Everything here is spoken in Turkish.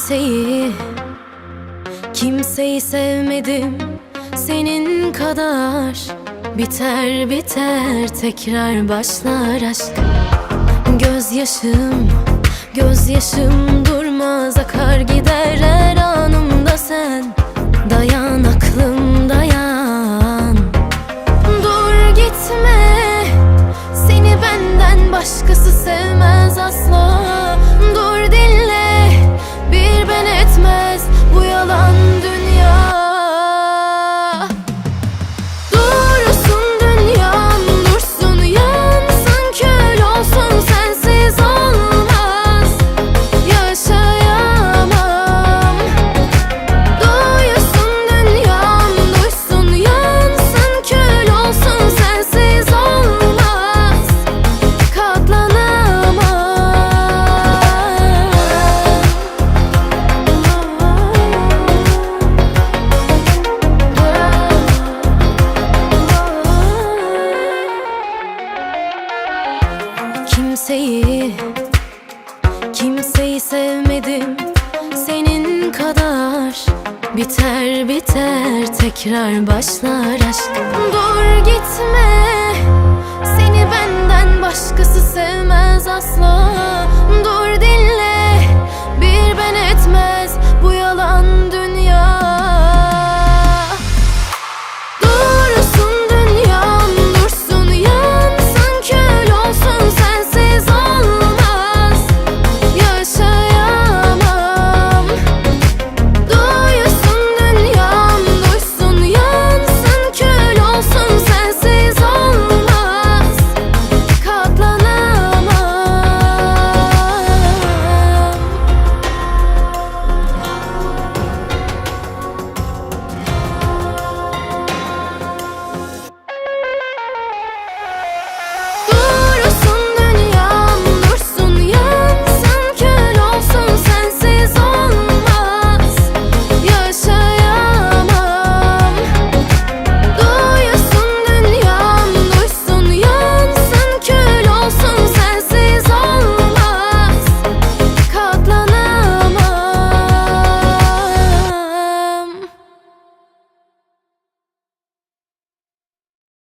Kimseyi Kimseyi sevmedim. Senin kadar Biter biter tekrar başlar aşk. Gözyaşım, gözyaşım durmaz akar gider her anımda sen Kimseyi Kimseyi sevmedim. Senin kadar Biter biter tekrar başlar aşk. Dur gitme Seni benden başkası asla